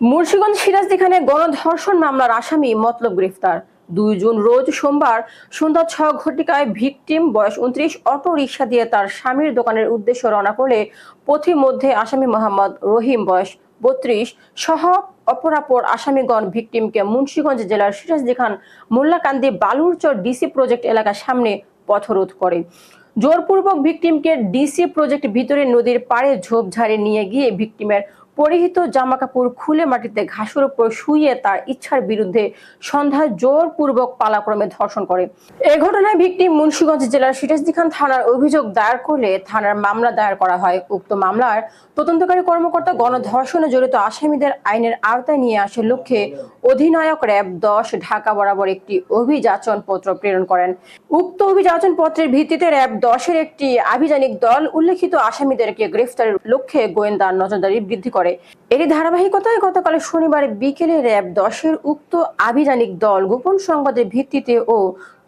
মুন্সিগঞ্জ সিরাজদিখানে গণধর্ষণ মামলার আসামি মতলব গ্রেফতার। দুই জুন রোজ সোমবার সন্ধ্যা ছ ঘটিকায় ভিকটিম বয়স উনত্রিশ অটো রিকশা দিয়ে তার স্বামীর দোকানের উদ্দেশ্যে রওনা করলে পথির মধ্যে আসামি মোহাম্মদ রহিম বয়স বত্রিশ সহ অপরাপর আসামিগণ ভিকটিমকে মুন্সিগঞ্জ জেলার সিরাজদিখান মোল্লাকান্দি বালুরচর ডিসি প্রজেক্ট এলাকার সামনে পথরোধ করে। জোরপূর্বক ভিকটিমকে ডিসি প্রজেক্ট ভিতরে নদীর পাড়ে ঝোপঝাড়ে নিয়ে গিয়ে ভিকটিমের পরিহিত জামাকাপড় খুলে মাটিতে ঘাসের উপর শুয়ে তার ইচ্ছার বিরুদ্ধে সন্ধ্যায় জোরপূর্বক পালাক্রমে ধর্ষণ করে। এ ঘটনায় ভিকটিম মুন্সীগঞ্জ জেলার সিরাজদিখান থানার অভিযোগ দায়ের করলে থানার মামলা দায়ের করা হয়। উক্ত মামলার তদন্তকারী কর্মকর্তা গণধর্ষণে জড়িত আসামিদের আইনের আওতায় নিয়ে আসার লক্ষ্যে অধিনায়ক র্যাব দশ, ঢাকা বরাবর একটি অভিযাচন পত্র প্রেরণ করেন। উক্ত অভিযাচন পত্রের ভিত্তিতে র্যাব দশের একটি আভিযানিক দল উল্লেখিত আসামিদেরকে গ্রেফতারের লক্ষ্যে গোয়েন্দা নজরদারি বৃদ্ধি করে। এরই ধারাবাহিকতায় গতকাল শনিবার বিকেলে র্যাব দশের উক্ত আভিযানিক দল গোপন সংবাদের ভিত্তিতে ও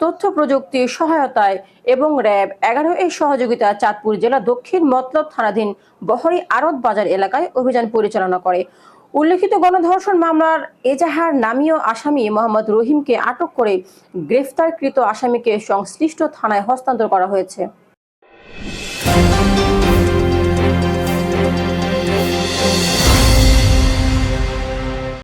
তথ্য প্রযুক্তির সহায়তায় এবং র্যাব এগারো এর সহযোগিতা চাঁদপুর জেলা দক্ষিণ মতলব থানাধীন বহরি আরত বাজার এলাকায় অভিযান পরিচালনা করে। উল্লেখিত গণধর্ষণ মামলার এজাহার নামীয় আসামি মোহাম্মদ রহিমকে আটক করে গ্রেফতারকৃত আসামিকে সংশ্লিষ্ট থানায় হস্তান্তর করা হয়েছে।